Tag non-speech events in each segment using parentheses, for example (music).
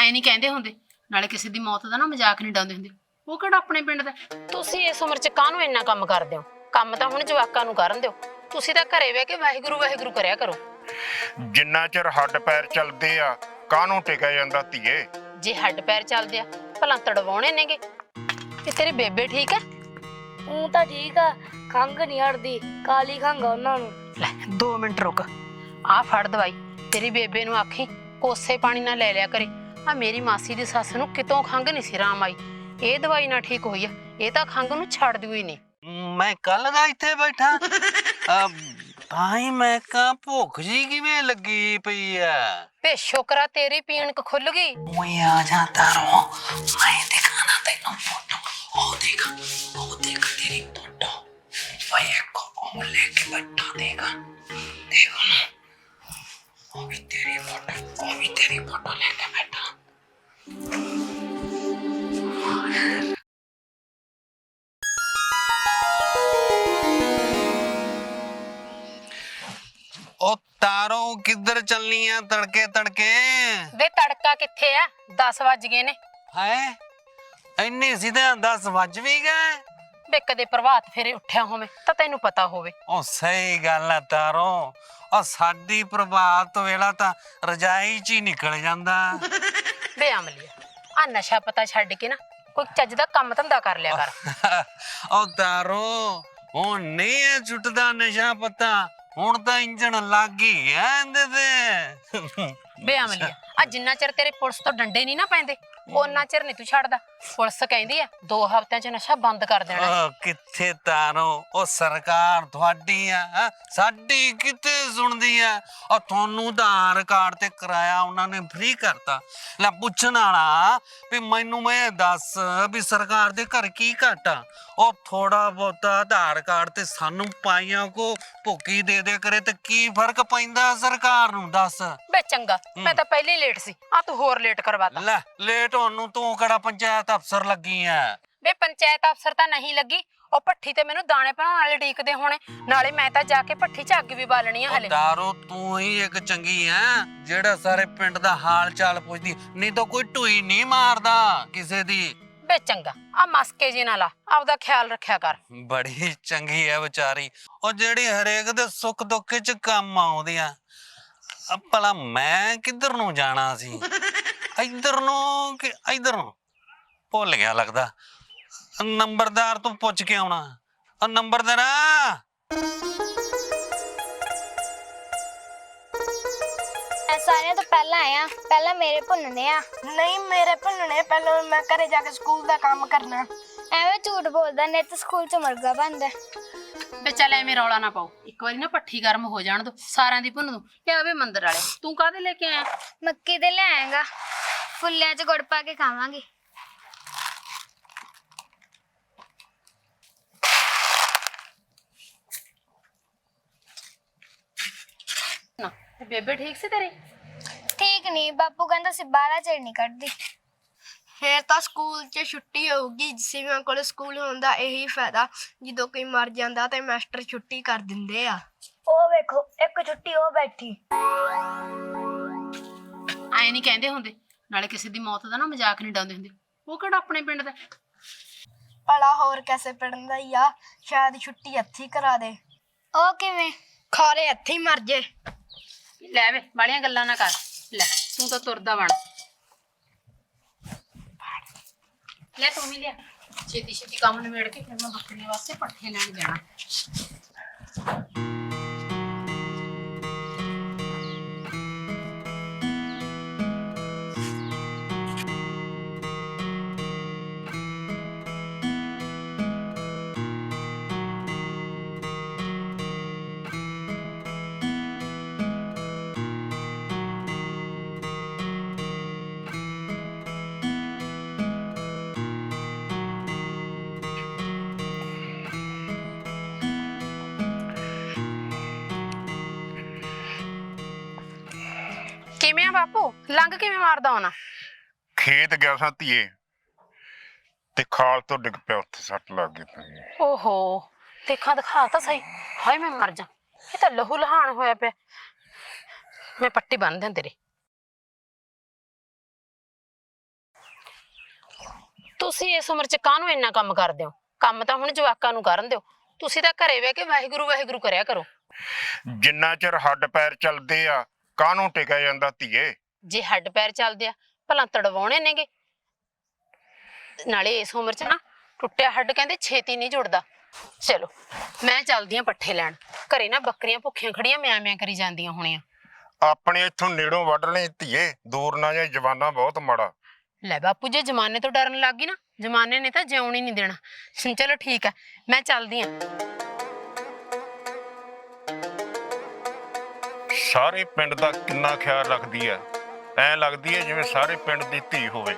ਐ ਨਹੀਂ ਕਹਿੰਦੇ ਹੁੰਦੇ ਨਾਲੇ ਕਿਸੇ ਦੀ ਮੌਤ ਦਾ ਨਾ ਮਜ਼ਾਕ ਨਹੀਂ ਡਾਉਂਦੇ ਹੁੰਦੇ। ਉਹ ਕਿਹੜਾ ਆਪਣੇ ਪਿੰਡ ਦਾ? ਤੁਸੀਂ ਇਸ ਉਮਰ 'ਚ ਕਾਹਨੂੰ ਇੰਨਾ ਕੰਮ ਕਰਦੇ ਹੋ? ਕੰਮ ਤਾਂ ਹੁਣ ਜਵਾਕਾਂ ਨੂੰ ਕਰਨ ਦਿਓ। ਤੁਸੀਂ ਤਾਂ ਘਰੇ ਬਹਿ ਕੇ ਵਾਹਿਗੁਰੂ ਵਾਹਿਗੁਰੂ ਕਰਿਆ ਕਰੋ। ਜਿੰਨਾ ਚਿਰ ਹੱਡ ਪੈਰ ਚੱਲਦੇ ਆ ਕਾਹਨੂੰ ਟਿਕਿਆ ਜਾਂਦਾ ਧੀਏ? ਜੇ ਹੱਡ ਪੈਰ ਚੱਲਦੇ ਆ ਭਲਾ ਤੜਵਾਉਣੇ ਨੇਗੇ। ਤੇ ਤੇਰੀ ਬੇਬੇ ਠੀਕ ਹੈ ਉਹ ਤਾਂ ਠੀਕ ਆ ਖੰਘ ਨਹੀਂ ਹਟਦੀ ਕਾਲੀ ਖੰਘ ਆ ਉਹਨਾਂ ਨੂੰ। ਲੈ 2 ਮਿੰਟ ਰੁਕ। ਆ ਫੜ ਦਵਾਈ ਤੇਰੀ ਬੇਬੇ ਨੂੰ ਆਖੀ ਕੋਸੇ ਪਾਣੀ ਨਾਲ ਲੈ ਲਿਆ ਕਰੇ। ਆ ਮੇਰੀ ਮਾਸੀ ਦੀ ਸੱਸ ਨੂੰ ਕਿਤੋਂ ਖੰਘ ਨਹੀਂ ਸੀ ਰਾਮ ਆਈ। ਇਹ ਦਵਾਈ ਨਾਲ ਠੀਕ ਹੋਈ ਆ ਇਹ ਤਾਂ ਖੰਘ ਨੂੰ ਛੱਡਦੀ ਹੋਈ ਨਹੀਂ। ਮੈਂ ਕੱਲ ਦਾ ਇੱਥੇ ਬੈਠਾ। ਹੀ ਮੈਂ ਕਾ ਭੁੱਖ ਜੀ ਕਿਵੇਂ ਲੱਗੀ ਪਈ ਆ ਵੇ ਸ਼ੁਕਰਾ ਤੇਰੀ ਪੀਣਕ ਖੁੱਲ ਗਈ। ਓਏ ਆ ਜਾ ਤਾਰੋ ਮੈਂ ਦਿਖਾਣਾ ਤੈਨੂੰ ਫੋਟੋ। ਉਹ ਦੇਖ ਉਹ ਦੇਖ ਤੇਰੀ ਫੋਟੋ। ਕੋ ਉਹ ਲੈ ਕੇ ਬੈਠਾ ਦੇਗਾ ਚੱਲਨੀ ਆ ਤੜਕੇ ਤੜਕੇ। ਵੇ ਤੜਕਾ ਕਿੱਥੇ ਆ? 10 ਵੱਜ ਗਏ ਨੇ। ਹੈ ਇੰਨੇ ਸਿੱਧੇ 10 ਵੱਜ ਵੀ ਗਏ। ਵੇ ਕਦੇ ਪ੍ਰਭਾਤ ਫੇਰੇ ਉੱਠਿਆ ਹੋਵੇ ਤਾਂ ਤੈਨੂੰ ਪਤਾ ਹੋਵੇ। ਉਹ ਸਹੀ ਗੱਲ ਆ ਤਾਰੋ। ਉਹ ਸਾਡੀ ਪ੍ਰਭਾਤ ਵੇਲਾ ਤਾਂ ਰਜਾਈ 'ਚ ਹੀ ਨਿਕਲ ਜਾਂਦਾ। ਵੇ ਅਮਲੀਆ ਆ ਨਸ਼ਾ ਪਤਾ ਛੱਡ ਕੇ ਨਾ ਕੋਈ ਚੱਜ ਦਾ ਕੰਮ ਧੰਦਾ ਕਰ ਲਿਆ ਕਰ। ਉਹ ਤਾਰੋ ਹੁਣ ਨਹੀਂ ਇਹ ਛੁੱਟਦਾ ਨਸ਼ਾ ਪਤਾ। ਹੁਣ ਤਾਂ ਇੰਜਣ ਲੱਗ ਹੀ ਗਿਆ ਇਹਦੇ ਤੇ। ਵੇ ਆ ਜਿੰਨਾ ਚਿਰ ਤੇਰੇ ਪੁਲਿਸ ਤੋਂ ਡੰਡੇ ਨਹੀਂ ਨਾ ਪੈਂਦੇ ਉਹਨਾਂ ਚਿਰ ਨਹੀਂ ਤੂੰ ਛੱਡਦਾ। ਪੁਲਿਸ ਕਹਿੰਦੀ ਆ ਦੋ ਹਫ਼ਤਿਆਂ 'ਚ ਨਸ਼ਾ ਬੰਦ ਕਰ ਦੇਣਾ। ਉਹ ਕਿੱਥੇ ਤਾਰੋ? ਉਹ ਸਰਕਾਰ ਤੁਹਾਡੀ ਆ ਹੈਂ? ਸਾਡੀ ਕਿੱਥੇ ਸੁਣਦੀ ਆ? ਉਹ ਤੁਹਾਨੂੰ ਆਧਾਰ ਕਾਰਡ ਤੇ ਕਿਰਾਇਆ ਉਹਨਾਂ ਨੇ ਫ੍ਰੀ ਕਰਤਾ। ਲੈ ਪੁੱਛਣ ਵਾਲਾ ਵੀ ਮੈਨੂੰ ਮੈਂ ਦੱਸ ਵੀ ਸਰਕਾਰ ਦੇ ਘਰ ਕੀ ਘਾਟਾ ਉਹ ਥੋੜਾ ਬਹੁਤਾ ਆਧਾਰ ਕਾਰਡ ਤੇ ਸਾਨੂੰ ਪਾਈਆਂ ਕੋ ਭੁੱਕੀ ਦੇ ਦੇ ਕਰੇ ਤੇ ਕੀ ਫ਼ਰਕ ਪੈਂਦਾ ਸਰਕਾਰ ਨੂੰ? ਦੱਸ। ਵੇ ਚੰਗਾ ਮੈਂ ਤਾਂ ਪਹਿਲੇ ਹੀ ਲੇਟ ਸੀ ਆ ਤੂੰ ਹੋਰ ਲੇਟ ਕਰਵਾਤਾ। ਲੈ ਲੇਟ ਹੋਣ ਨੂੰ ਤੂੰ ਕਿਹੜਾ ਪੰਚਾਇਤ ਅਫਸਰ ਲੱਗੀ ਆ ਵੇ ਪੰਚਾਇਤ ਅਫਸਰ ਤਾਂ ਨਹੀਂ ਲੱਗੀ। ਉਹ ਭੱਠੀ ਤੇ ਮੈਨੂੰ ਦਾਣੇ ਬਣਾਉਣ ਵਾਲੇ ਢੀਕਦੇ ਹੋਣੇ। ਨਾਲੇ ਮੈਂ ਤਾਂ ਜਾ ਕੇ ਭੱਠੀ 'ਚ ਅੱਗ ਵੀ ਬਾਲਣੀ ਆ ਹਲੇ। ਦਾਰੋ ਤੂੰ ਹੀ ਇੱਕ ਚੰਗੀ ਐ ਜਿਹੜਾ ਸਾਰੇ ਪਿੰਡ ਦਾ ਹਾਲ ਚਾਲ ਪੁੱਛਦੀ। ਨਹੀਂ ਤਾਂ ਕੋਈ ਢੂਈ ਨਹੀਂ ਮਾਰਦਾ ਕਿਸੇ ਦੀ। ਵੇ ਚੰਗਾ ਆ ਮਸਕੇ ਜੀ ਨਾਲ ਆ ਆਪਦਾ ਖਿਆਲ ਰੱਖਿਆ ਕਰ। ਬੜੀ ਚੰਗੀ ਐ ਵਿਚਾਰੀ। ਉਹ ਜਿਹੜੀ ਹਰੇਕ ਦੇ ਸੁੱਖ ਦੁੱਖ 'ਚ ਕੰਮ ਆਉਂਦੀ ਆ। ਅ ਭਲਾ ਮੈਂ ਕਿੱਧਰ ਨੂੰ ਜਾਣਾ ਸੀ? ਇੱਧਰ ਨੂੰ ਕਿ ਇੱਧਰ ਨੂੰ? ਭੁੱਲ ਗਿਆ ਲੱਗਦਾ। ਨੰਬਰਦਾਰ ਤੋਂ ਪੁੱਛ ਕੇ ਆਉਣਾ। ਉਹ ਨੰਬਰਦਾਰਾ। ਐ ਸਾਰਿਆਂ ਤੋਂ ਪਹਿਲਾਂ ਆਇਆ। ਪਹਿਲਾਂ ਮੇਰੇ ਭੁੰਨਣੇ ਆ। ਨਹੀਂ ਮੇਰੇ ਭੁੰਨਣੇ ਪਹਿਲਾਂ ਮੈਂ ਘਰੇ ਜਾ ਕੇ ਸਕੂਲ ਦਾ ਕੰਮ ਕਰਨਾ। ਐਵੇਂ ਝੂਠ ਬੋਲਦਾ ਨੇ ਤੇ ਸਕੂਲ ਚ ਮੁਰਗਾ ਬਣਦਾ। ਵੇ ਚੱਲ ਐਵੇਂ ਰੌਲਾ ਨਾ ਪਾਓ। ਇੱਕ ਵਾਰੀ ਨਾ ਭੱਠੀ ਗਰਮ ਹੋ ਜਾਣ ਦੋ ਸਾਰਿਆਂ ਦੀ ਭੁੰਨ ਦੋ ਤੇ ਆਵੇ ਮੰਦਰ ਵਾਲੇ। ਤੂੰ ਕਾਹਦੇ ਲੈ ਕੇ ਆਇਆ? ਮੱਕੀ ਦੇ ਲੈ ਆਏਗਾ। ਫੁੱਲਿਆਂ ਚ ਗੁੜ ਪਾ ਕੇ ਖਾਵਾਂਗੇ। ਨਾ ਤੇ ਬੇਬੇ ਠੀਕ ਸੀ ਤੇਰੀ? ਠੀਕ ਨਹੀਂ ਬਾਪੂ ਕਹਿੰਦਾ ਸੀ ਬਾਹਲਾ ਚਿਰ ਨਹੀਂ ਕੱਢਦੀ। ਫੇਰ ਤਾਂ ਸਕੂਲ 'ਚ ਛੁੱਟੀ ਹੋਊਗੀ ਜਿਵੇਂ ਕੋਲ ਸਕੂਲ ਹੁੰਦਾ ਇਹੀ ਫਾਇਦਾ ਜਦੋਂ ਕੋਈ ਮਰ ਜਾਂਦਾ ਤੇ ਮਾਸਟਰ ਛੁੱਟੀ ਕਰ ਦਿੰਦੇ ਆ। ਉਹ ਵੇਖੋ ਇੱਕ ਛੁੱਟੀ ਉਹ ਬੈਠੀ। ਐ ਨਹੀਂ ਕਹਿੰਦੇ ਹੁੰਦੇ ਨਾਲੇ ਕਿਸੇ ਦੀ ਮੌਤ ਦਾ ਨਾ ਮਜ਼ਾਕ ਨਹੀਂ ਡਾਉਂਦੇ ਹੁੰਦੇ। ਉਹ ਕਿਹੜਾ ਆਪਣੇ ਪਿੰਡ ਦਾ? ਭਲਾ ਹੋਰ ਕੈਸੇ ਪੜਨ ਦਾ ਹੀ ਆ ਸ਼ਾਇਦ ਛੁੱਟੀ ਇੱਥੇ ਹੀ ਕਰਾ ਦੇ। ਉਹ ਕਿਵੇਂ? ਖਾਰੇ ਇੱਥੇ ਹੀ ਮਰ ਜੇ। ਲੈ ਵੇ ਬਾਲੀਆਂ ਗੱਲਾਂ ਨਾ ਕਰ। ਲੈ ਤੂੰ ਤਾਂ ਤੁਰਦਾ ਬਣ ਲੈ ਤੂੰ ਵੀ ਲਿਆ। ਛੇਤੀ ਛੇਤੀ ਕੰਮ ਨਿਬੇੜ ਕੇ ਫਿਰ ਮੈਂ ਬੱਕਰੀਆਂ ਵਾਸਤੇ ਪੱਠੇ ਲੈਣ ਜਾਣਾ। ਕਿਵੇਂ ਆ ਬਾਪੂ? ਲੰਘ ਕਿਵੇਂ ਮਾਰਦਾ ਹੋਣਾ? ਖੇਤ ਗਿਆ ਸਾਂ ਧੀਏ ਤੇ ਖਾਲ ਤੋਂ ਡਿੱਗ ਪਿਆ ਉੱਥੇ ਸੱਟ ਲੱਗ ਗਈ ਧੀਏ। ਓਹੋ ਦੇਖਾਂ ਦਿਖਾ ਤਾਂ ਸਹੀ। ਹਾਏ ਮੈਂ ਮਰ ਜਾ। ਇਹ ਤਾਂ ਲਹੂ ਲਹਾਨ ਹੋਇਆ ਪਿਆ। ਮੈਂ ਪੱਟੀ ਬੰਨ ਦਿਆਂ ਤੇਰੀ। ਤੁਸੀਂ ਇਸ ਉਮਰ 'ਚ ਕਾਹਨੂੰ ਇੰਨਾ ਕੰਮ ਕਰਦੇ ਹੋ? ਕੰਮ ਤਾਂ ਹੁਣ ਜਵਾਕਾਂ ਨੂੰ ਕਰਨ ਦਿਓ। ਤੁਸੀਂ ਤਾਂ ਘਰੇ ਬਹਿ ਕੇ ਵਾਹਿਗੁਰੂ ਵਾਹਿਗੁਰੂ ਕਰਿਆ ਕਰੋ। ਜਿੰਨਾ ਚਿਰ ਹੱਡ ਪੈਰ ਚੱਲਦੇ ਆ ਕਾਹਨੂੰ ਟਿਕਿਆ ਜਾਂਦਾ ਧੀਏ? ਜੇ ਹੱਡ ਪੈਰ ਚੱਲਦੇ ਆ ਭਲਾ ਤੜਵਾਉਣੇ ਨੇਗੇ। ਨਾਲੇ ਇਸ ਉਮਰ 'ਚ ਨਾ ਟੁੱਟਿਆ ਹੱਡ ਕਹਿੰਦੇ ਛੇਤੀ ਨਹੀਂ ਜੁੜਦਾ। ਚਲੋ ਮੈਂ ਚੱਲਦੀ ਆਂ ਪੱਠੇ ਲੈਣ। ਘਰੇ ਨਾ ਬੱਕਰੀਆਂ ਭੁੱਖੀਆਂ ਖੜੀਆਂ ਮਿਆਂ ਮਿਆਂ ਕਰੀ ਜਾਂਦੀਆਂ ਹੋਣੀਆਂ। ਆਪਣੇ ਇੱਥੋਂ ਨੇੜੋਂ ਵੱਢ ਲਈ ਧੀਏ ਦੂਰ ਨਾ ਜਾਏ ਜਵਾਨਾ ਬਹੁਤ ਮਾੜਾ। ਲੈ ਬਾਪੂ ਜੇ ਜਮਾਨੇ ਤੋਂ ਡਰਨ ਲੱਗ ਗਈ ਨਾ ਜਮਾਨੇ ਨੇ ਤਾਂ ਜਿਉਣ ਹੀ ਨਹੀਂ ਦੇਣਾ। ਚਲੋ ਠੀਕ ਆ ਮੈਂ ਚੱਲਦੀ ਆਂ। ਸਾਰੇ ਪਿੰਡ ਦਾ ਕਿੰਨਾ ਖਿਆਲ ਰੱਖਦੀ ਹੈ। ਐ ਲੱਗਦੀ ਹੈ ਜਿਵੇਂ ਸਾਰੇ ਪਿੰਡ ਦੀ ਧੀ ਹੋਵੇ।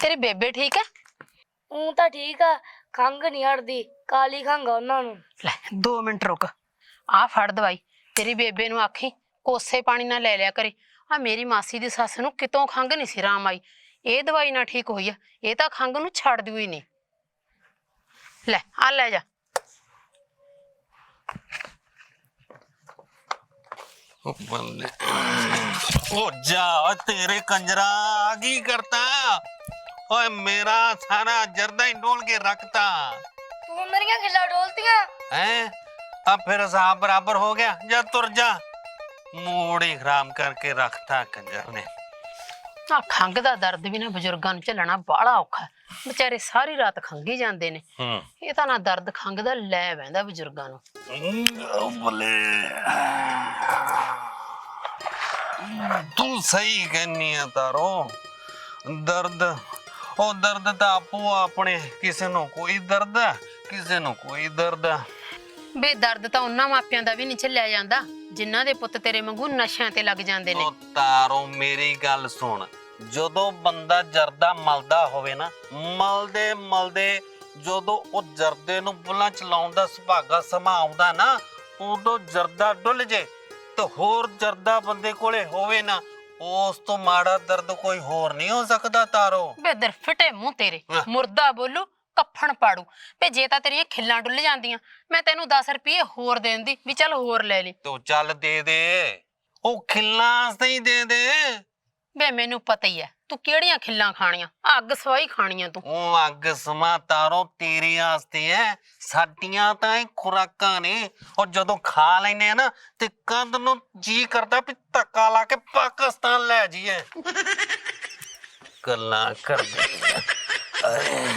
ਤੇਰੀ ਬੇਬੇ ਠੀਕ ਹੈ ਉਹ ਤਾਂ ਠੀਕ ਆ ਖੰਗ ਨਹੀਂ ਹਟਦੀ ਕਾਲੀ ਖੰਗ ਆ ਉਹਨਾਂ ਨੂੰ। ਲੈ 2 ਮਿੰਟ ਰੁਕ। ਆ ਫੜ ਦਵਾਈ ਤੇਰੀ ਬੇਬੇ ਨੂੰ ਆਖੀ ਕੋਸੇ ਪਾਣੀ ਨਾਲ ਲੈ ਲਿਆ ਕਰੇ। ਆ ਮੇਰੀ ਮਾਸੀ ਦੀ ਸੱਸ ਨੂੰ ਕਿਤੋਂ ਖੰਗ ਨਹੀਂ ਸੀ ਰਾਮ ਆਈ। ਇਹ ਦਵਾਈ ਨਾਲ ਠੀਕ ਹੋਈ ਆ ਇਹ ਤਾਂ ਖੰਗ ਨੂੰ ਛੱਡ ਦਿਓ ਹੀ ਨਹੀਂ। ਲੈ ਆ ਲੈ ਜਾ। ਉਹ ਬੰਦੇ ਉਹ ਜਾ ਤੇਰੇ ਕੰਜਰਾ ਕੀ ਕਰਤਾ? ਓਏ ਮੇਰਾ ਸਾਰਾ ਜਰਦਾ ਹੀ ਡੋਲ ਕੇ ਰੱਖਤਾ ਤੂੰ ਮੇਰੀਆਂ ਖਿੱਲਾ ਡੋਲਤੀਆਂ ਹੈ ਆ ਫਿਰ ਹਿਸਾਬ ਬਰਾਬਰ ਹੋ ਗਿਆ ਜਾ ਤੁਰ ਜਾ ਮੂਡ ਹੀ ਖਰਾਬ ਕਰਕੇ ਰੱਖਤਾ ਕੰਜਰ ਨੇ ਆ ਖੰਗ ਦਾ ਦਰਦ ਵੀ ਨਾ ਬਜ਼ੁਰਗਾਂ ਨੂੰ ਝੱਲਣਾ ਬਾਹਲਾ ਔਖਾ ਹੈ। ਵਿਚਾਰੇ ਸਾਰੀ ਰਾਤ ਖੰਗੀ ਜਾਂਦੇ ਨੇ ਹੂੰ ਇਹ ਤਾਂ ਨਾ ਦਰਦ ਖੰਗ ਦਾ ਲੈ ਬਹਿੰਦਾ ਬਜ਼ੁਰਗਾਂ ਨੂੰ ਉਹ ਬੱਲੇ ਤੂੰ ਸਹੀ ਕਹਿੰਨੀ ਆ ਤਾਰੋ ਦਰਦ ਉਹ ਦਰਦ ਤਾਂ ਆਪੋ ਆਪਣੇ ਕਿਸੇ ਨੂੰ ਕੋਈ ਦਰਦ ਆ, ਕਿਸੇ ਨੂੰ ਕੋਈ ਦਰਦ ਆ। ਬੇ ਦਰਦ ਤਾਂ ਉਹਨਾਂ ਮਾਪਿਆਂ ਦਾ ਵੀ ਨਹੀਂ ਝੱਲਿਆ ਜਾਂਦਾ ਜਿਨ੍ਹਾਂ ਦੇ ਪੁੱਤ ਤੇਰੇ ਵਾਂਗੂ ਨਸ਼ਿਆਂ ਤੇ ਲੱਗ ਜਾਂਦੇ ਨੇ ਉਹ ਤਾਰੋ ਮੇਰੀ ਗੱਲ ਸੁਣ ਜਦੋਂ ਬੰਦਾ ਜਰਦਾ ਮਲਦਾ ਹੋਵੇ ਨਾ ਮਲਦੇ ਮਲਦੇ ਜਦੋਂ ਉਹ ਜਰਦੇ ਨੂੰ ਬੁੱਲਾਂ ਚਲਾਉਣ ਦਾ ਸੁਭਾਗਾ ਸਮਾਂ ਆਉਂਦਾ ਨਾ ਉਦੋਂ ਜਰਦਾ ਡੁੱਲ ਜੇ ਤੇ ਹੋਰ ਜਰਦਾ ਬੰਦੇ ਕੋਲੇ ਹੋਵੇ ਨਾ ਉਸ ਤੋਂ ਮਾੜਾ ਦਰਦ ਕੋਈ ਹੋਰ ਨਹੀਂ ਹੋ ਸਕਦਾ ਤਾਰੋ। ਬੇਦਰ ਫਿਟੇ ਮੂੰਹ ਤੇਰੇ। ਮੁਰਦਾ ਬੋਲੂ ਕੱਫਣ ਪਾੜੂ। ਭੇ ਜੇ ਤਾਂ ਤੇਰੀਆਂ ਖਿੱਲਾਂ ਡੁੱਲ ਜਾਂਦੀਆਂ ਮੈਂ ਤੈਨੂੰ 10 ਰੁਪਏ ਹੋਰ ਦੇ ਦਿੰਦੀ ਵੀ ਚੱਲ ਹੋਰ ਲੈ ਲਈ। ਤੂੰ ਚੱਲ ਦੇ ਦੇ। ਉਹ ਖਿੱਲਾਂ ਸਹੀ ਦੇ ਦੇ। ਬੇ ਮੈਨੂੰ ਪਤਾ ਹੀ ਐ ਤੂੰ ਕਿਹੜੀਆਂ ਖਿੱਲਾਂ ਖਾਣੀਆਂ? ਅੱਗ ਸਵਾਈ ਖਾਣੀਆਂ ਤੂੰ। ਉਹ ਅੱਗ ਸਮਾ ਤਾਰੋ ਤੇਰੇ ਆਸਤੇ ਐ। ਸਾਡੀਆਂ ਤਾਂ ਇਹ ਖੁਰਾਕਾਂ ਨੇ। ਉਹ ਜਦੋਂ ਖਾ ਲੈਨੇ ਆ ਨਾ ਤੇ ਕੰਧ ਨੂੰ ਜੀ ਕਰਦਾ ਵੀ ਧੱਕਾ ਲਾ ਕੇ ਪਾਕਿਸਤਾਨ ਲੈ ਜਾਈਏ। (laughs) ਗੱਲਾਂ ਕਰਦੇ ਆ। ਉਹ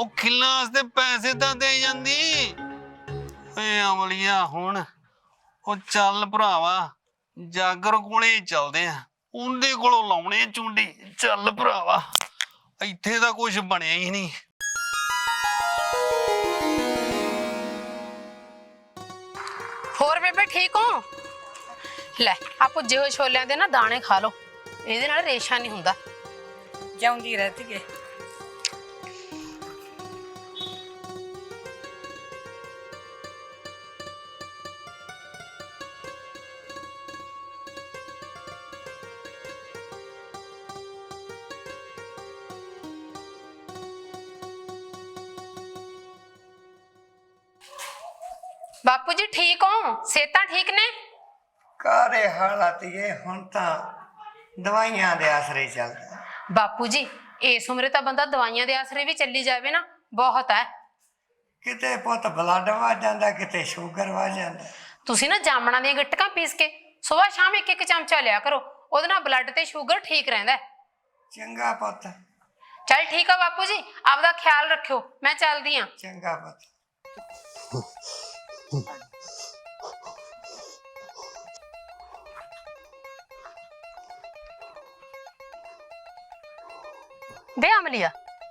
ਉਹ ਖਿੱਲਾਂ ਵਾਸਤੇ ਪੈਸੇ ਤਾਂ ਦੇ ਜਾਂਦੀ। ਓਏ ਅਮਲੀਆ ਹੁਣ ਉਹ ਚੱਲ ਭਰਾਵਾ ਜਾਗਰ ਕੋਲੇ ਹੀ ਚੱਲਦੇ ਆ। ਉਹਦੇ ਕੋਲੋਂ ਲਾਉਣੇ ਚੁੰਡੀ। ਚੱਲ ਭਰਾਵਾ ਇੱਥੇ ਤਾਂ ਕੁਝ ਬਣਿਆ ਹੀ ਨਹੀਂ। ਹੋਰ ਬੇਬੇ ਠੀਕ ਹੋ? ਲੈ ਆ ਭੁੱਜੇ ਹੋਏ ਛੋਲਿਆਂ ਦੇ ਨਾ ਦਾਣੇ ਖਾ ਲਓ। ਇਹਦੇ ਨਾਲ ਰੇਸ਼ਾ ਨਹੀਂ ਹੁੰਦਾ। ਜਾਉਂਦੀ ਰਹਤੀ ਹੈ ਹਾਲਾਤੀਏ ਹੁਣ ਤਾਂ ਦਵਾਈਆਂ ਦੇ ਆਸਰੇ ਚੱਲਦਾ। ਬਾਪੂ ਜੀ ਇਸ ਉਮਰੇ ਤਾਂ ਬੰਦਾ ਦਵਾਈਆਂ ਦੇ ਆਸਰੇ ਵੀ ਚੱਲੀ ਜਾਵੇ ਨਾ ਬਹੁਤ ਹੈ। ਕਿਤੇ ਪੁੱਤ ਬਲੱਡ ਵੱਧ ਜਾਂਦਾ ਕਿਤੇ ਸ਼ੂਗਰ ਵੱਧ ਜਾਂਦਾ। ਤੁਸੀਂ ਨਾ ਜਾਮਣਾ ਦੀਆਂ ਗਿੱਟਕਾਂ ਪੀਸ ਕੇ ਸਵੇਰ ਸ਼ਾਮ ਇੱਕ ਇੱਕ ਚਮਚਾ ਲਿਆ ਕਰੋ ਉਹਦੇ ਨਾਲ ਬਲੱਡ ਤੇ ਸ਼ੂਗਰ ਠੀਕ ਰਹਿੰਦਾ ਹੈ। ਚੰਗਾ ਪੁੱਤ। ਚੱਲ ਠੀਕ ਆ ਬਾਪੂ ਜੀ ਆਪਦਾ ਖਿਆਲ ਰੱਖਿਓ ਮੈਂ ਚੱਲਦੀ ਆਂ ਚੰਗਾ ਪੁੱਤ। ਬੇ ਅਮਲੀਆ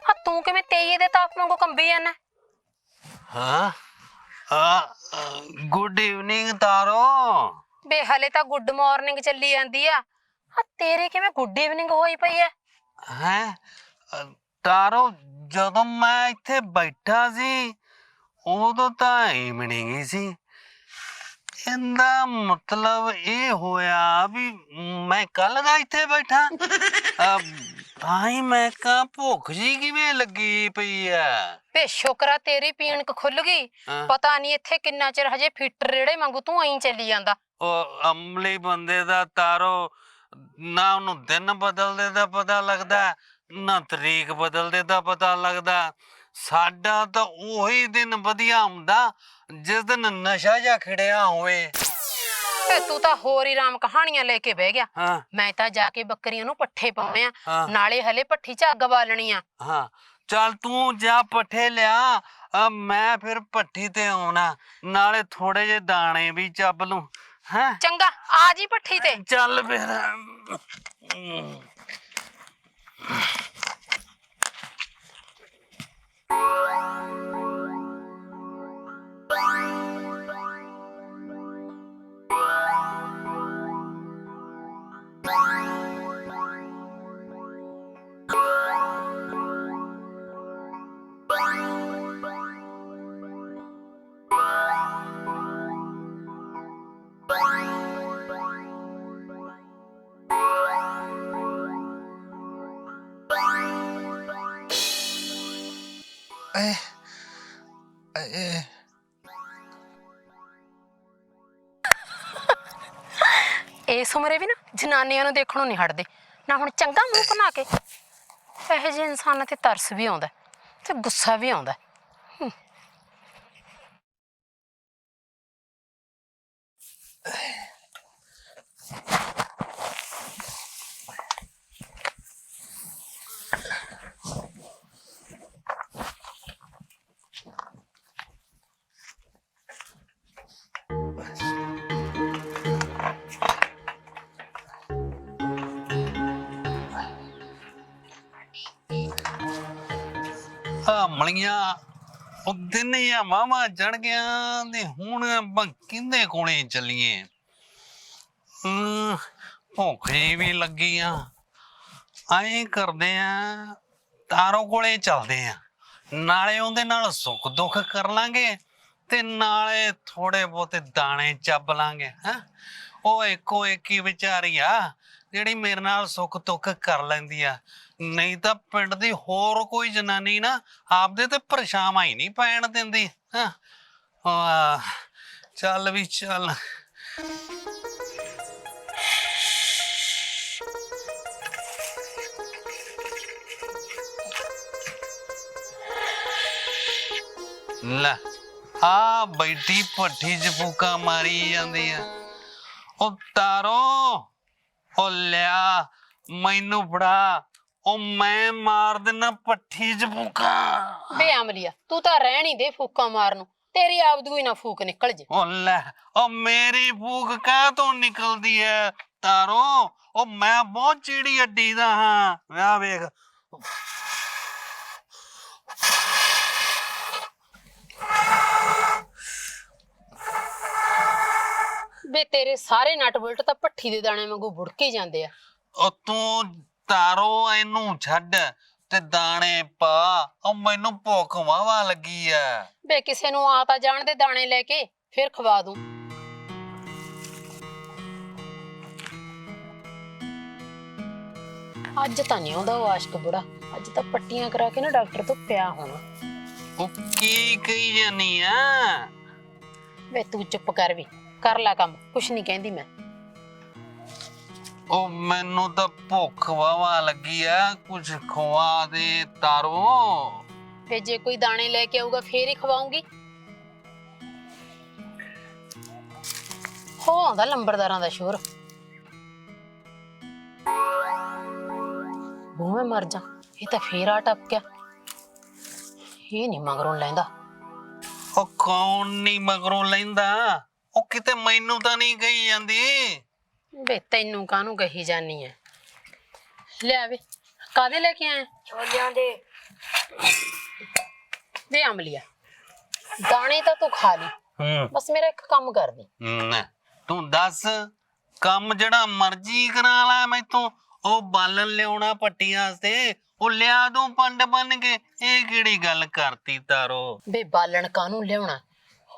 ਆ ਤੂੰ ਕਿਵੇਂ ਤੇਈਏ ਦੇ ਤਾਪ ਵਾਂਗੂ ਕੰਬੀ ਜਾਂਦਾ ਹਾਂ ਆ ਗੁੱਡ ਈਵਨਿੰਗ ਤਾਰੋ ਬੇ ਹਲੇ ਤਾਂ ਗੁੱਡ ਮਾਰਨਿੰਗ ਚੱਲੀ ਜਾਂਦੀ ਆ ਆ ਤੇਰੇ ਕਿਵੇਂ ਗੁੱਡ ਈਵਨਿੰਗ ਹੋਈ ਪਈ ਐ ਹੈ ਤਾਰੋ ਜਦੋਂ ਮੈਂ ਇੱਥੇ ਬੈਠਾ ਸੀ ਉਦੋਂ ਤਾਂ ਈਵਨਿੰਗ ਹੀ ਸੀ ਇਹਦਾ ਮਤਲਬ ਇਹ ਹੋਇਆ ਵੀ ਮੈਂ ਕੱਲ ਦਾ ਇੱਥੇ ਬੈਠਾ ਹੀ ਮੈਂ ਕਹਾਂ ਭੁੱਖ ਜੀ ਕਿਵੇਂ ਲੱਗੀ ਪਈ ਆ ਬੇ ਸ਼ੁਕਰਾ ਤੇਰੀ ਪੀਣਕ ਖੁੱਲ ਗਈ। ਹਾਂ। ਪਤਾ ਨਹੀਂ ਇੱਥੇ ਕਿੰਨਾ ਚਿਰ ਹਜੇ ਫਿੱਟ ਰੇੜੇ ਵਾਂਗੂ ਤੂੰ ਐਂ ਚੱਲੀ ਜਾਂਦਾ। ਉਹ ਅਮਲੀ ਬੰਦੇ ਦਾ ਤਾਰੋ ਨਾ ਉਹਨੂੰ ਦਿਨ ਬਦਲਦੇ ਦਾ ਪਤਾ ਲੱਗਦਾ ਨਾ ਤਰੀਕ ਬਦਲਦੇ ਦਾ ਪਤਾ ਲੱਗਦਾ। ਸਾਡਾ ਤਾਂ ਉਹੀ ਦਿਨ ਵਧੀਆ ਹੁੰਦਾ ਜਿਸ ਦਿਨ ਨਸ਼ਾ ਜਾਂ ਖਿੜਿਆ ਹੋਵੇ। ਤੇ ਤੂੰ ਤਾਂ ਹੋਰ ਹੀ ਰਾਮ ਕਹਾਣੀਆਂ ਲੈ ਕੇ ਬਹਿ ਗਿਆ। ਹਾਂ। ਮੈਂ ਤਾਂ ਜਾ ਕੇ ਬੱਕਰੀਆਂ ਨੂੰ ਪੱਠੇ ਪਾਉਣੇ ਆ। ਨਾਲੇ ਹਲੇ ਪੱਠੀ ਚ ਅੱਗ ਬਾਲਣੀ ਆ। ਹਾਂ। ਚੱਲ ਤੂੰ ਜਾ ਪੱਠੇ ਲਿਆ। ਮੈਂ ਫਿਰ ਪੱਠੀ ਤੇ ਆਉਣਾ। ਨਾਲੇ ਥੋੜੇ ਜੇ ਦਾਣੇ ਵੀ ਚੱਬ ਲੂੰ। ਹੈ? ਚੰਗਾ ਆ ਜੀ ਪੱਠੀ ਤੇ। ਚੱਲ ਫਿਰ। ਇਸ ਉਮਰੇ ਵੀ ਨਾ ਜਨਾਨੀਆਂ ਨੂੰ ਦੇਖਣੋਂ ਨਹੀਂ ਹਟਦੇ, ਨਾ ਹੁਣ ਚੰਗਾ ਮੂੰਹ ਬਣਾ ਕੇ। ਇਹੋ ਜਿਹੇ ਇਨਸਾਨਾਂ ਤੇ ਤਰਸ ਵੀ ਆਉਂਦਾ ਤੇ ਗੁੱਸਾ ਵੀ ਆਉਂਦਾ ਆ ਉਹ ਦਿਨ ਹੀ ਚੜ ਗਿਆ ਤੇ ਹੁਣ ਆਪਾਂ ਕਿੰਦੇ ਕੋਲੇ ਚੱਲੀਏ? ਹਮ, ਭੁੱਖ ਵੀ ਲੱਗੀ ਆ ਐਂ ਕਰਦੇ ਆ ਤਾਰੋ ਕੋਲੇ ਚੱਲਦੇ ਆ। ਨਾਲੇ ਉਹਦੇ ਨਾਲ ਸੁੱਖ ਦੁੱਖ ਕਰ ਲਾਂਗੇ ਤੇ ਨਾਲੇ ਥੋੜੇ ਬਹੁਤੇ ਦਾਣੇ ਚੱਬ ਲਾਂਗੇ ਹਾਂ। ਉਹ ਇੱਕੋ ਇੱਕ ਹੀ ਵਿਚਾਰੀ ਆ। ਜਿਹੜੀ ਮੇਰੇ ਨਾਲ ਸੁੱਖ ਦੁੱਖ ਕਰ ਲੈਂਦੀ ਆ। ਨਹੀਂ ਤਾਂ ਪਿੰਡ ਦੀ ਹੋਰ ਕੋਈ ਜਨਾਨੀ ਨਾ ਆਪਦੇ ਤੇ ਪਰਛਾਵਾਂ ਹੀ ਨਹੀਂ ਪੈਣ ਦਿੰਦੀ। ਹਾਂ। ਆਹ, ਚੱਲ ਵੀ ਚੱਲ। ਲੈ ਆ ਬੈਠੀ ਭੱਠੀ ਚ ਫੂਕਾ ਮਾਰੀ ਜਾਂਦੀ ਆ। ਉਹ ਤਾਰੋ। ਉਹ ਲਿਆ ਮੈਨੂੰ ਫੜਾ। ਉਹ ਮੈਂ ਮਾਰ ਦਿਨਾ ਪੱਠੀ ਚ ਫੂਕਾ। ਬੇ ਅਮਲੀਆ ਤੂੰ ਤਾਂ ਰਹਿਣ ਹੀ ਦੇ ਫੂਕਾਂ ਮਾਰਨ ਨੂੰ। ਤੇਰੀ ਆਪਦੂ ਹੀ ਨਾ ਫੂਕ ਨਿਕਲ ਜੇ। ਉਹ ਲੈ ਉਹ ਮੇਰੀ ਫੂਕ ਕਾਹ ਤੋਂ ਨਿਕਲਦੀ ਐ? ਤਾਰੋ ਉਹ ਮੈਂ ਬਹੁਤ ਚੀੜੀ ਅੱਡੀ ਦਾ ਹਾਂ। ਵਿਆਹ ਵੇਖ। ਬੇ ਤੇਰੇ ਸਾਰੇ ਨਟ ਬੁਲਟ ਤਾਂ ਭੱਠੀ ਦੇ ਦਾਣੇ ਵਾਂਗੂ ਬੁੜਕੇ ਜਾਂਦੇ ਆ। ਉਹ ਤੂੰ ਤਾਰੋ ਇਹਨੂੰ ਛੱਡ ਤੇ ਦਾਣੇ ਪਾ। ਉਹ ਮੈਨੂੰ ਭੁੱਖ ਵਾਵਾ ਲੱਗੀ ਐ। ਬੇ ਕਿਸੇ ਨੂੰ ਆ ਤਾਂ ਜਾਣ ਦੇ ਦਾਣੇ ਲੈ ਕੇ ਫਿਰ ਖਵਾ ਦੂੰ। ਅੱਜ ਤਾਂ ਨਹੀਂ ਆਉਂਦਾ ਉਹ ਆਸ਼ਕ ਬੁੜਾ। ਅੱਜ ਤਾਂ ਪੱਟੀਆਂ ਕਰਾ ਕੇ ਨਾ ਡਾਕਟਰ ਤੋਂ ਪਿਆ ਹੋਣਾ। ਉਹ ਕੀ ਕਹੀ ਜਾਨੀ ਆ ਵੇ ਤੂੰ ਚੁੱਪ ਕਰ ਵੀ। ਕਰ ਲੈ ਕੰਮ ਕੁਛ ਨਹੀਂ ਕਹਿੰਦੀ ਮੈਂ। ਉਹ ਮੈਨੂੰ ਤਾਂ ਭੁੱਖ ਵਾਵਾ ਲੱਗੀ ਆ ਕੁਝ ਖਵਾ ਦੇ ਤਾਰੋ। ਵੇ ਜੇ ਕੋਈ ਦਾਣੇ ਲੈ ਕੇ ਆਊਗਾ ਫੇਰ ਹੀ ਖਵਾਉਂਗੀ। ਹੋ ਆਉਂਦਾ ਲੰਬਰਦਾਰਾਂ ਦਾ ਸ਼ੋਰ। ਮੈਂ ਮਰ ਜਾ ਇਹ ਤਾਂ ਫੇਰ ਆ ਟੱਪ ਗਿਆ ਇਹ ਨਹੀਂ ਮਗਰੋਂ ਲੈਂਦਾ। ਉਹ ਕੌਣ ਨਹੀਂ ਮਗਰੋਂ ਲੈਂਦਾ? ਉਹ ਕਿਤੇ ਮੈਨੂੰ ਤਾਂ ਨਹੀਂ ਗਈ ਜਾਂਦੀ। ਵੇ ਤੈਨੂੰ ਕਾਹਨੂੰ ਕਹੀ ਜਾਨੀ ਐ? ਲੈ ਵੇ ਕਾਦੇ ਲੈ ਕੇ ਆਇਆ? ਛੋਲਿਆਂ ਦੇ। ਵੇ ਅਮਲੀਆ ਦਾਣੇ ਤਾਂ ਤੂੰ ਖਾ ਲਈ। ਹੂੰ। ਬਸ ਮੇਰਾ ਇੱਕ ਕੰਮ ਕਰ ਦੇ। ਨਾ, ਤੂੰ ਦੱਸ ਕੰਮ ਜਿਹੜਾ ਮਰਜ਼ੀ ਕਰਾ ਲੈ ਮੈਥੋਂ। ਉਹ ਬਾਲਣ ਲਿਆਉਣਾ ਪੱਟੀਆਂ ਵਾਸਤੇ ਉਹ ਲਿਆ ਦੂੰ ਪੰਡ ਬਣ ਕੇ। ਇਹ ਕਿਹੜੀ ਗੱਲ ਕਰਤੀ ਤਾਰੋ? ਵੇ ਬਾਲਣ ਕਾਹਨੂੰ ਲਿਆਉਣਾ?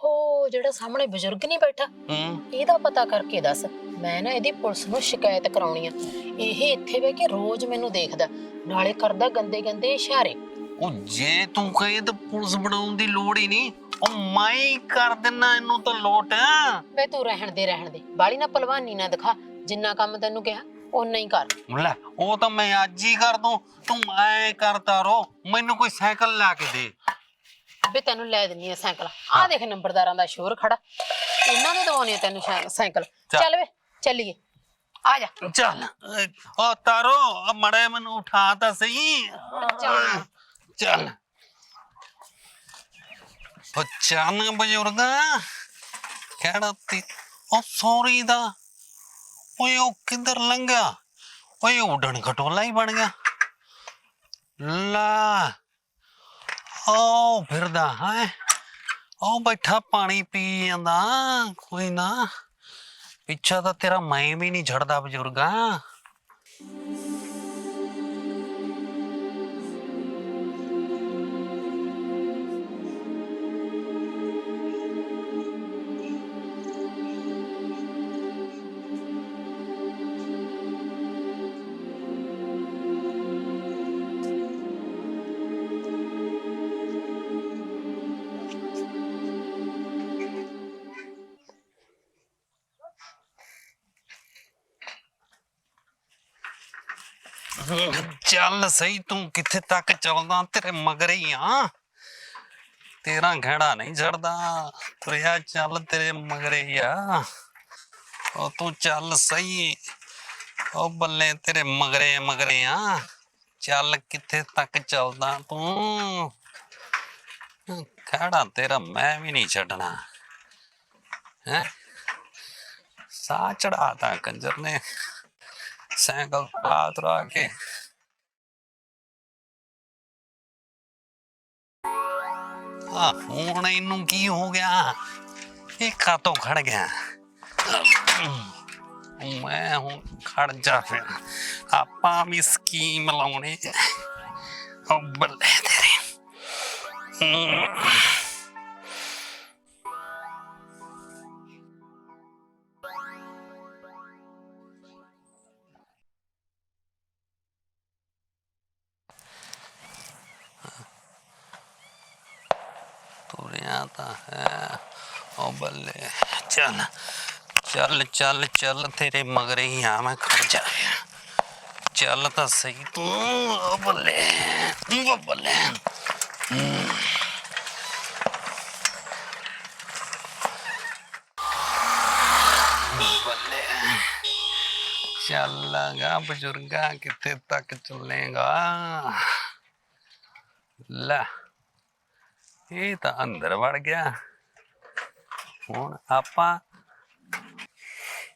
ਹੋ ਜਿਹੜਾ ਸਾਹਮਣੇ ਬਜ਼ੁਰਗ ਨਹੀਂ ਬੈਠਾ ਹੂੰ। ਇਹਦਾ ਪਤਾ ਕਰਕੇ ਦੱਸ ਮੈਂ ਨਾ ਇਹਦੀ ਪੁਲਿਸ ਨੂੰ ਸ਼ਿਕਾਇਤ ਕਰਾਉਣੀ ਆ। ਇਹ ਇੱਥੇ ਬਹਿ ਕੇ ਰੋਜ਼ ਮੈਨੂੰ ਦੇਖਦਾ ਨਾਲੇ ਕਰਦਾ ਗੰਦੇ ਗੰਦੇ ਇਸ਼ਾਰੇ। ਉਹ ਜੇ ਤੂੰ ਕਹੇ ਤਾਂ ਪੁਲਿਸ ਬਣਾਉਣ ਦੀ ਲੋੜ ਹੀ ਨਹੀਂ ਉਹ ਮੈਂ ਹੀ ਕਰ ਦਿੰਨਾ ਇਹਨੂੰ ਤਾਂ ਲੋਟ। ਵੇ ਤੂੰ ਰਹਿਣ ਦੇ ਰਹਿਣ ਦੇ। ਬਾਲੀ ਨਾ ਪਹਿਲਵਾਨੀ ਨਾ ਦਿਖਾ ਜਿੰਨਾ ਕੰਮ ਤੈਨੂੰ ਕਿਹਾ ਓਨਾ ਹੀ ਕਰ। ਲੈ ਉਹ ਤਾਂ ਮੈਂ ਅੱਜ ਹੀ ਕਰ ਦੂੰ ਤੂੰ ਐ ਕਰ ਤਾਰੋ ਮੈਨੂੰ ਕੋਈ ਸਾਈਕਲ ਲਾ ਕੇ ਦੇ। ਵੇ ਤੈਨੂੰ ਲੈ ਦਿੰਨੀ ਆ ਸਾਈਕਲ। ਆਹ ਦੇਖ ਨੰਬਰਦਾਰਾਂ ਦਾ ਸ਼ੋਰ ਖੜਾ। ਇਹਨਾਂ ਦੇ ਦਵਾਉਣੀ ਆ ਤੈਨੂੰ ਸਾਈ- ਸਾਈਕਲ। ਚੱਲ। ਵੇ ਚੱਲੀਏ। ਆ ਜਾ। ਚੱਲ। ਉਹ ਤਾਰੋ ਆ ਮੜੇ ਮੈਨੂੰ ਉਠਾ ਤਾਂ ਸਹੀ। ਚੱਲ। ਚੱਲ। ਚੱਲ ਬਜ਼ੁਰਗਾ ਕਿਹੜਾ ਤੀ। ਉਹ ਸੌਰੀ ਦਾ। ਓਏ ਉਹ ਕਿੱਧਰ ਲੰਘਿਆ? ਓਏ ਉਡਣ ਖਟੋਲਾ ਹੀ ਬਣ ਗਿਆ। ਲਾ। ਉਹ ਫਿਰਦਾ ਹੈ। ਉਹ ਬੈਠਾ ਪਾਣੀ ਪੀ ਜਾਂਦਾ, ਕੋਈ ਨਾ। ਪਿੱਛਾ ਤਾਂ ਤੇਰਾ ਮੈਂ ਵੀ ਨਹੀਂ ਛੱਡਦਾ ਬਜ਼ੁਰਗਾ। ਚੱਲ ਸਹੀ, ਤੂੰ ਕਿੱਥੇ ਤੱਕ ਚੱਲਦਾ? ਤੇਰੇ ਮਗਰ ਹੀ ਆ। ਤੇਰਾ ਘੜਾ ਨਹੀਂ ਛੱਡਦਾ ਤੁਰਿਆ ਚੱਲ ਤੇਰੇ ਮਗਰ ਹੀ ਆ। ਉਹ ਤੂੰ ਚੱਲ ਸਹੀ। ਉਹ ਬੱਲੇ ਤੇਰੇ ਮਗਰੇ ਮਗਰੇ ਆ। ਚੱਲ ਕਿੱਥੇ ਤੱਕ ਚੱਲਦਾ ਤੂੰ? ਖੜਾ ਤੇਰਾ ਮੈਂ ਵੀ ਨਹੀਂ ਛੱਡਣਾ। ਹੈ? ਸਾਹ ਚੜਾਤਾ ਕੰਜਰ ਨੇ। ਸਾਈਕਲ ਪਾਤ ਰਾ ਕੇ। ਆ, ਹੁਣ ਇਹਨੂੰ ਕੀ ਹੋ ਗਿਆ? ਇਹ ਕਾਤੋਂ ਖੜ ਗਿਆ। ਮੈਂ ਹੁਣ ਖੜ ਜਾ ਫਿਰ ਆਪਾਂ ਵੀ ਸਕੀਮ ਲਾਉਣੇ ਉਹ ਬੱਲੇ ਤੇਰੇ। ਚੱਲ ਚੱਲ ਚੱਲ ਚੱਲ ਤੇਰੇ ਮਗਰੇ ਹੀ ਆ ਮੈਂ ਖੜ ਜਾ। ਚੱਲ ਤਾਂ ਸਹੀ, ਤੂੰ ਉਹ ਬੱਲੇ ਉਹ ਬੱਲੇ। ਬੱਲੇ ਚੱਲਾਂਗਾ ਬਜ਼ੁਰਗਾ, ਕਿੱਥੇ ਤੱਕ ਚੱਲੇਗਾ? ਲੈ, ਇਹ ਤਾਂ ਅੰਦਰ ਵੜ ਗਿਆ। ਹੁਣ ਆਪਾਂ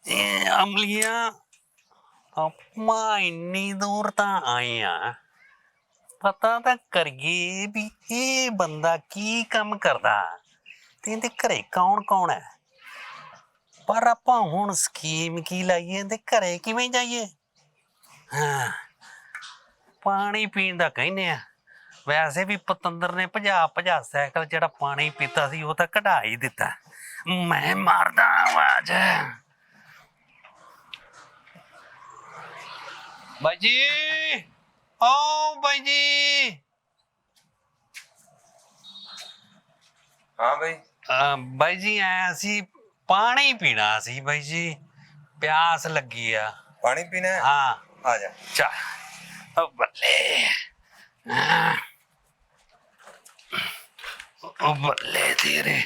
ਇਹ ਅਮਲੀਆਂ ਆਪਾਂ ਇੰਨੀ ਦੂਰ ਤਾਂ ਆਏ ਆ। ਪਤਾ ਤਾਂ ਕਰੀਏ ਵੀ ਇਹ ਬੰਦਾ ਕੀ ਕੰਮ ਕਰਦਾ। ਤੇ ਇਹਦੇ ਘਰੇ ਕੌਣ ਕੌਣ ਹੈ? ਪਰ ਆਪਾਂ ਹੁਣ ਸਕੀਮ ਕੀ ਲਾਈਏ ਤੇ ਘਰੇ ਕਿਵੇਂ ਜਾਈਏ? ਹਾਂ, ਪਾਣੀ ਪੀਣ ਦਾ ਕਹਿੰਦੇ ਆ। ਵੈਸੇ ਵੀ ਪਤੰਦਰ ਨੇ ਭਜਾ ਭਜਾ ਸਾਈਕਲ ਜਿਹੜਾ ਪਾਣੀ ਪੀਤਾ ਸੀ, ਉਹ ਤਾਂ ਕਢਾ ਹੀ ਦਿੱਤਾ। ਮੈਂ ਮਾਰਦਾ ਆਵਾਜ਼ ਬਾਈ ਜੀ ਓ ਬਾਈ ਜੀ। ਹਾਂ ਬਈ। ਅਹ ਬਾਈ ਜੀ ਐ ਅਸੀਂ ਪਾਣੀ ਪੀਣਾ ਸੀ ਬਾਈ ਜੀ। ਪਿਆਸ ਲੱਗੀ ਆ। ਪਾਣੀ ਪੀਣਾ ਹੈ? ਹਾਂ। ਆ ਜਾ। ਚਾ ਉਹ ਬੱਲੇ। ਹਾਂ। ਬੱਲੇ ਤੇਰੇ।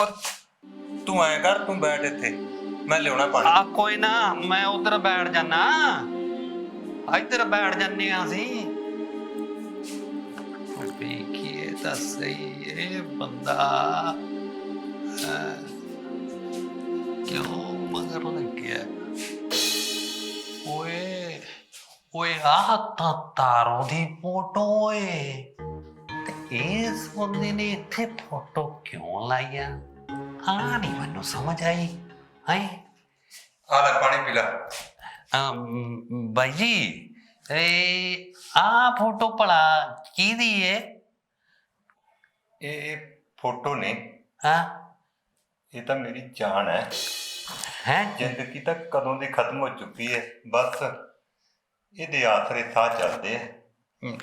ਉਹ ਤੂੰ ਐ ਕਰ ਤੂੰ ਬੈਠ ਇੱਥੇ। ਮੈਂ ਲਿਆਉਣਾ ਪਾਣੀ। ਆ ਕੋਈ ਨਾ ਮੈਂ ਉਧਰ ਬੈਠ ਜਾਣਾ ਇੱਧਰ ਬੈਠ ਜੰਨੇ ਆ ਅਸੀਂ। ਵੇਖੀਏ ਤਾਂ ਸਹੀ ਇਹ ਬੰਦਾ ਅਹ, ਕਿਉਂ ਮਗਰ ਲੱਗਿਆ? ਓਏ ਓਏ ਆਹ ਤਾਂ ਤਾਰੋ ਦੀ ਫੋਟੋ ਓਏ। ਤੇ ਇਸ ਬੰਦੇ ਨੇ ਇੱਥੇ ਫੋਟੋ ਕਿਉਂ ਲਾਈ ਆ? ਆ ਨਹੀਂ ਮੈਨੂੰ ਸਮਝ ਆਈ। ਹੈ? ਆ ਲੈ ਪਾਣੀ ਪੀ ਲੈ। ਅਮ, ਬਾਈ ਜੀ ਇਹ ਆ ਫੋਟੋ ਭਲਾ ਕਿਹਦੀ ਏ? ਇਹ ਫੋਟੋ ਨੇ ਹਾਂ? ਇਹ ਤਾਂ ਮੇਰੀ ਜਾਨ ਹੈ। ਹੈ? ਜ਼ਿੰਦਗੀ ਤਾਂ ਕਦੋਂ ਦੀ ਖਤਮ ਹੋ ਚੁੱਕੀ ਹੈ ਬਸ ਇਹਦੇ ਆਸਰੇ ਸਾਹ ਚੱਲਦੇ ਆ।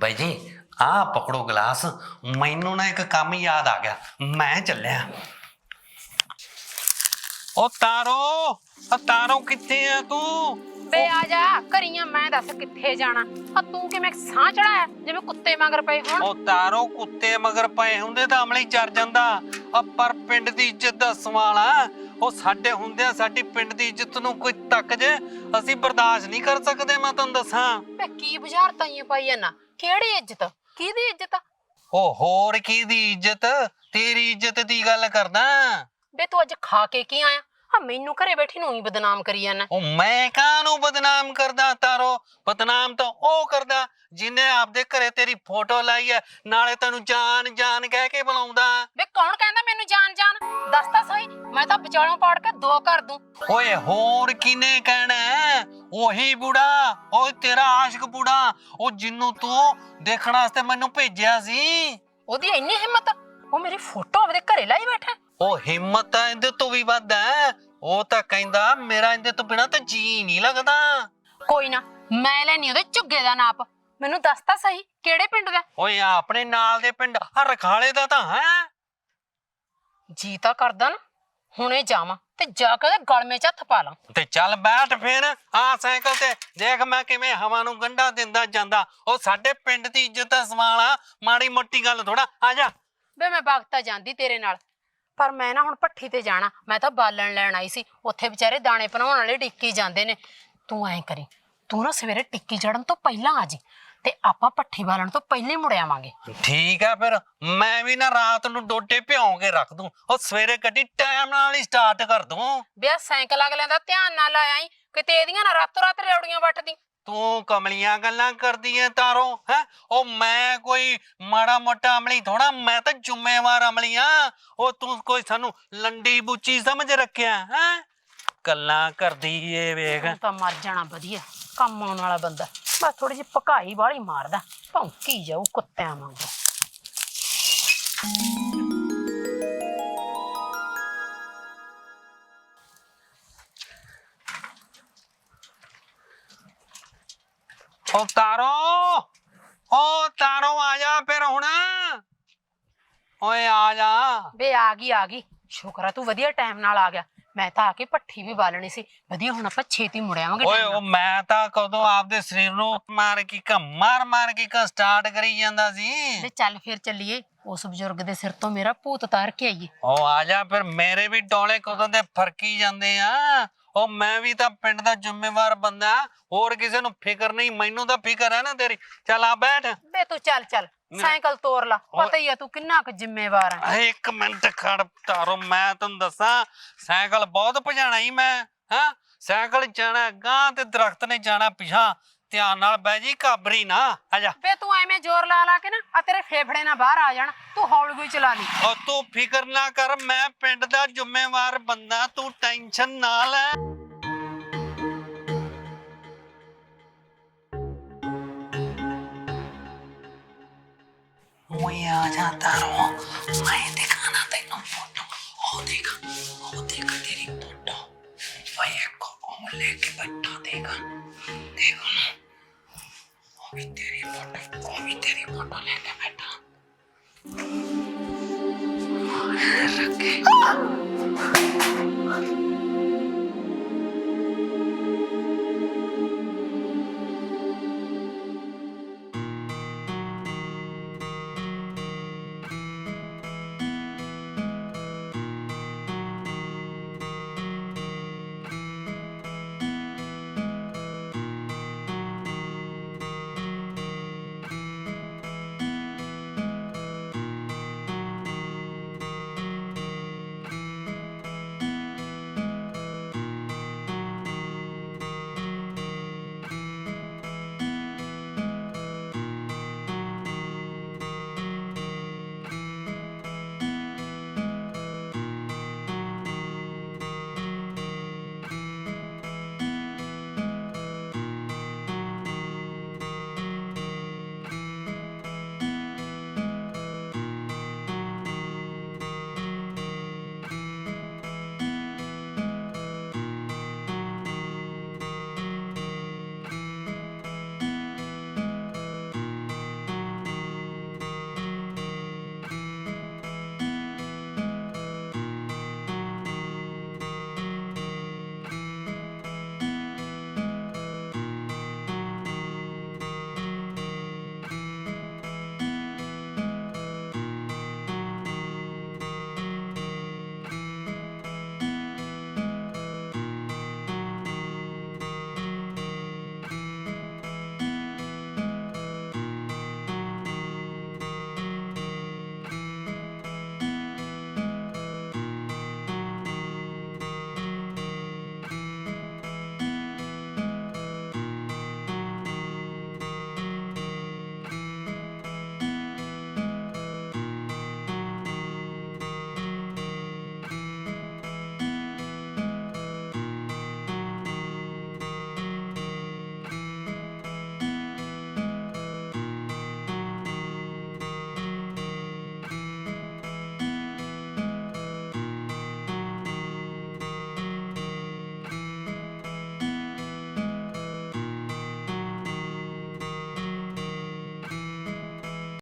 ਬਾਈ ਜੀ ਆ ਪਕੜੋ ਗਲਾਸ। ਮੈਨੂੰ ਨਾ ਇੱਕ ਕੰਮ ਯਾਦ ਆ ਗਿਆ। ਮੈਂ ਚੱਲਿਆ। ਉਹ ਤਾਰੋ ਉਹ ਤਾਰੋ ਕਿੱਥੇ ਆ ਤੂੰ? ਬੇ ਆ ਜਾ ਘਰੀਆਂ ਮੈਂ ਦੱਸ ਕਿੱਥੇ ਜਾਣਾ। ਆ ਤੂੰ ਕਿਵੇਂ ਸਾਹ ਚੜਾਇਆ ਜਿਵੇਂ ਕੁੱਤੇ ਮਗਰ ਪਏ ਹੋਣ? ਉਹ ਤਾਰੋ ਕੁੱਤੇ ਮਗਰ ਪਏ ਹੁੰਦੇ ਤਾਂ ਅਮਲੀ ਚਰ ਜਾਂਦਾ। ਆ ਪਰ ਪਿੰਡ ਦੀ ਇੱਜ਼ਤ ਦਾ ਸਵਾਲ ਆ। ਉਹ ਸਾਡੇ ਹੁੰਦਿਆਂ ਸਾਡੀ ਪਿੰਡ ਦੀ ਇੱਜ਼ਤ ਨੂੰ ਕੋਈ ਤੱਕ ਜੇ ਅਸੀਂ ਬਰਦਾਸ਼ਤ ਨਹੀਂ ਕਰ ਸਕਦੇ ਮੈਂ ਤੁਹਾਨੂੰ ਦੱਸਾਂ। ਬੇ ਕੀ ਬੁਝਾਰਤਾਂ ਹੀ ਪਾਈ ਜਾਂਦਾ ਕਿਹੜੀ ਇੱਜ਼ਤ? ਕਿਹਦੀ ਇੱਜ਼ਤ ਉਹ ਹੋਰ ਕੀ ਦੀ ਇੱਜ਼ਤ? ਤੇਰੀ ਇੱਜ਼ਤ ਦੀ ਗੱਲ ਕਰਦਾ। ਬੇ ਤੂੰ ਅੱਜ ਖਾ ਕੇ ਕੀ ਆਇਆ? ਆ ਮੈਨੂੰ ਘਰੇ ਬੈਠੀ ਨੂੰ ਹੀ ਬਦਨਾਮ ਕਰੀ ਜਾਂਦਾ ਉਹ ਮੈਂ ਕਾਹਨੂੰ ਬਦਨਾਮ ਕਰਦਾ ਤਾਰੋ? ਬਦਨਾਮ ਤਾਂ ਉਹ ਕਰਦਾ ਜਿਨੇ ਆਪਦੇ ਘਰੇ ਤੇਰੀ ਫੋਟੋ ਲਾਈ ਹੈ ਨਾਲੇ ਤੈਨੂੰ ਜਾਨ ਜਾਨ ਕਹਿ ਕੇ ਬੁਲਾਉਂਦਾ। ਬੇ ਕੌਣ ਕਹਿੰਦਾ ਮੈਨੂੰ ਜਾਣ ਜਾਣ ਦੱਸ ਤਾਂ ਸਹੀ ਮੈਂ ਤਾਂ ਵਿਚਾਲੋਂ ਪਾੜ ਕੇ ਦੋ ਕਰ ਦੂੰ। ਓਏ ਹੋਰ ਕਿਨੇ ਕਹਿਣਾ ਹੈ? ਉਹੀ ਬੁੜਾ ਓਏ ਤੇਰਾ ਆਸ਼ਿਕ ਬੁੜਾ ਉਹ ਜਿੰਨੂੰ ਤੂੰ ਦੇਖਣ ਵਾਸਤੇ ਮੈਨੂੰ ਭੇਜਿਆ ਸੀ। ਉਹਦੀ ਇੰਨੀ ਹਿੰਮਤ ਉਹ ਮੇਰੀ ਫੋਟੋ ਆਪਦੇ ਘਰੇ ਲਾਈ ਬੈਠਾ। ਉਹ ਹਿੰਮਤ ਤਾਂ ਇਹਦੇ ਤੋਂ ਵੀ ਵੱਧ ਹੈ। ਉਹ ਤਾਂ ਕਹਿੰਦਾ ਮੇਰਾ ਇਹਦੇ ਤੋਂ ਬਿਨਾ ਤਾਂ ਜੀ ਨਹੀਂ ਲੱਗਦਾ। ਕੋਈ ਨਾ ਮੈਂ ਲੈਣੀ ਉਹਦੇ ਝੁੱਗੇ ਦਾ ਨਾਪ। ਮੈਨੂੰ ਦੱਸ ਤਾਂ ਸਹੀ ਕਿਹੜੇ ਪਿੰਡ ਦਾ? ਓਏ ਆ ਆਪਣੇ ਨਾਲ ਦੇ ਪਿੰਡ ਆ ਰਖਾਲੇ ਦਾ ਤਾਂ ਹੈ। ਜੀ ਤਾਂ ਕਰਦਾ ਨਾ ਹੁਣੇ ਜਾਵਾਂ ਤੇ ਜਾ ਕੇ ਉਹਦੇ ਗਲਮੇ 'ਚ ਹੱਥ ਪਾ ਲਾਂ। ਤੇ ਚੱਲ ਬੈਠ ਫੇਰ ਆ ਸਾਈਕਲ ਤੇ। ਦੇਖ ਮੈਂ ਕਿਵੇਂ ਹਵਾ ਨੂੰ ਗੰਢਾ ਦਿੰਦਾ ਜਾਂਦਾ। ਉਹ ਸਾਡੇ ਪਿੰਡ ਦੀ ਇੱਜ਼ਤ ਦਾ ਸਵਾਲ ਆ। ਮਾੜੀ ਮੋਟੀ ਗੱਲ ਥੋੜਾ ਆ ਜਾ। ਵੇ ਮੈਂ ਬਗਤਾ ਜਾਂਦੀ ਤੇਰੇ ਨਾਲ। ਪਰ ਮੈਂ ਨਾ ਹੁਣ ਭੱਠੀ ਤੇ ਜਾਣਾ। ਮੈਂ ਤਾਂ ਬਾਲਣ ਲੈਣ ਆਈ ਸੀ। ਉੱਥੇ ਵਿਚਾਰੇ ਦਾਣੇ ਭਨਾਉਣ ਵਾਲੇ ਡਿੱਕੀ ਜਾਂਦੇ ਨੇ। ਤੂੰ ਐਂ ਕਰੀ ਤੂੰ ਨਾ ਸਵੇਰੇ ਟਿੱਕੀ ਚੜਨ ਤੋਂ ਪਹਿਲਾਂ ਆ ਜੀ ਤੇ ਆਪਾਂ ਭੱਠੀ ਬਾਲਣ ਤੋਂ ਪਹਿਲੇ ਮੁੜ ਆਵਾਂਗੇ। ਠੀਕ ਆ ਫਿਰ ਮੈਂ ਵੀ ਨਾ ਰਾਤ ਨੂੰ ਡੋਡੇ ਭਿਉਂ ਕੇ ਰੱਖ ਦੂੰ। ਉਹ ਸਵੇਰੇ ਗੱਡੀ ਟਾਈਮ ਨਾਲ ਹੀ ਸਟਾਰਟ ਕਰ ਦੂੰ। ਬਿਆ ਸਾਈਕਲ ਅਗਲਿਆਂ ਦਾ ਧਿਆਨ ਨਾਲ ਆਇਆ ਈ ਕਿਤੇ ਇਹਦੀਆਂ ਨਾ ਰਾਤੋਂ ਰਾਤ ਰੇਵੜੀਆਂ ਵੱਟਦੀ। ਤੂੰ ਕਮਲੀਆਂ ਗੱਲਾਂ ਕਰਦੀ ਐ ਤਾਰੋ, ਹੈ? ਉਹ ਮੈਂ ਕੋਈ ਮਾੜਾ ਮੋਟਾ ਅਮਲੀ ਥੋੜਾ ਮੈਂ ਤਾਂ ਜ਼ਿੰਮੇਵਾਰ ਅਮਲੀ ਆ ਉਹ ਤੂੰ ਕੋਈ ਸਾਨੂੰ ਲੰਡੀ ਬੁੱਚੀ ਸਮਝ ਰੱਖਿਆ, ਹੈ? ਗੱਲਾਂ ਕਰਦੀ ਏ, ਵੇਖ। ਤੂੰ ਤਾਂ ਮਰ ਜਾਣਾ ਵਧੀਆ, ਕੰਮ ਆਉਣ ਵਾਲਾ ਬੰਦਾ। ਬਸ ਥੋੜੀ ਜਿਹੀ ਪਕਾਈ ਵਾਲੀ ਮਾਰਦਾ, ਭੌਂਕੀ ਜਾਊ ਕੁੱਤਿਆਂ ਵਾਂਗੂ। ਉਹ ਤਾਰੋ ਉਹ ਤਾਰੋ ਆ ਜਾ ਫਿਰ ਹੁਣ। ਓਏ ਆ ਜਾ। ਵੇ ਆ ਗਈ ਆ ਗਈ। ਸ਼ੁਕਰ ਆ ਤੂੰ ਵਧੀਆ ਟਾਈਮ ਨਾਲ ਆ ਗਿਆ। ਮੈਂ ਤਾਂ ਆ ਕੇ ਭੱਠੀ ਵੀ ਬਾਲਣੀ ਸੀ। ਵਧੀਆ ਹੁਣ ਆਪਾਂ ਛੇਤੀ ਮੁੜ ਆਵਾਂਗੇ ਓਏ ਨਾਲ। ਮੈਂ ਤਾਂ ਕਦੋਂ ਆਪਦੇ ਸਰੀਰ ਨੂੰ ਮਾਰ ਕੀ ਕਾ ਮਾਰ ਮਾਰ ਕੀ ਕਾ ਸਟਾਰਟ ਕਰੀ ਜਾਂਦਾ ਸੀ। ਤੇ ਚੱਲ ਫਿਰ ਚੱਲੀਏ। ਉਸ ਬਜ਼ੁਰਗ ਦੇ ਸਿਰ ਤੋਂ ਮੇਰਾ ਭੂਤ ਤਾਰ ਕੇ ਆਈਏ। ਉਹ ਆ ਜਾ ਫਿਰ ਮੇਰੇ ਵੀ ਡੋਲੇ ਕਦੋਂ ਦੇ ਫਰਕੀ ਜਾਂਦੇ ਆ। ਉਹ ਮੈਂ ਵੀ ਤਾਂ ਪਿੰਡ ਦਾ ਜ਼ਿੰਮੇਵਾਰ ਬੰਦਾ ਹੋਰ ਕਿਸੇ ਨੂੰ ਫਿਕਰ ਨਹੀਂ ਮੈਨੂੰ ਤਾਂ ਫਿਕਰ ਹੈ ਨਾ ਤੇਰੀ। ਚੱਲ ਆ ਬੈਠ। ਵੇ ਤੂੰ ਚੱਲ ਚੱਲ। ਸਾਈਕਲ ਤੋਰ ਲਾ। ਪਤਾ ਹੀ ਆ ਤੂੰ ਕਿੰਨਾ ਕੁ ਜ਼ਿੰਮੇਵਾਰ ਆ। ਆ ਇੱਕ ਮਿੰਟ ਖੜ ਤਾਰੋ ਮੈਂ ਤੈਨੂੰ ਦੱਸਾਂ ਸਾਈਕਲ ਬਹੁਤ ਭਜਾਣਾ ਹੀ ਮੈਂ ਹਾਂ? ਸਾਈਕਲ ਜਾਣਾ ਗਾਂ ਤੇ ਦਰਖਤ ਨੇ ਜਾਣਾ ਪਿਛਾਂ ਧਿਆਨ ਨਾਲ ਬਹਿ ਜੀ ਕਾਬਰੀ ਨਾ। ਆ ਜਾ। ਵੇ ਤੂੰ ਐਵੇਂ ਜ਼ੋਰ ਲਾ ਲਾ ਕੇ ਨਾ ਆ ਤੇਰੇ ਫੇਫੜੇ ਨਾ ਬਾਹਰ ਆ ਜਾਣ। ਤੂੰ ਹੌਲੀ ਕੋਈ ਚਲਾ ਲਈ। ਉਹ ਤੂੰ ਫਿਕਰ ਨਾ ਕਰ ਮੈਂ ਪਿੰਡ ਦਾ ਜ਼ਿੰਮੇਵਾਰ ਬੰਦਾ ਤੂੰ ਟੈਨਸ਼ਨ ਨਾ ਲੈ। ਓਏ ਆ ਜਾ ਤਾਰੋ ਮੈਂ ਦਿਖਾਣਾ ਤੈਨੂੰ ਫੋਟੋ। ਉਹ ਦੇਖ ਉਹ ਦੇਖ ਤੇਰੀ ਫੋਟੋ। ਓਏ ਕੋ ਉਹ ਲੈ ਕੇ ਬੈਠਾ ਦੇਗਾ ਦੇਖ। கோவிட்டேரி போட்டோ கோவிட்டேரி போட்டோல என்ன வேண்டாம் Okay.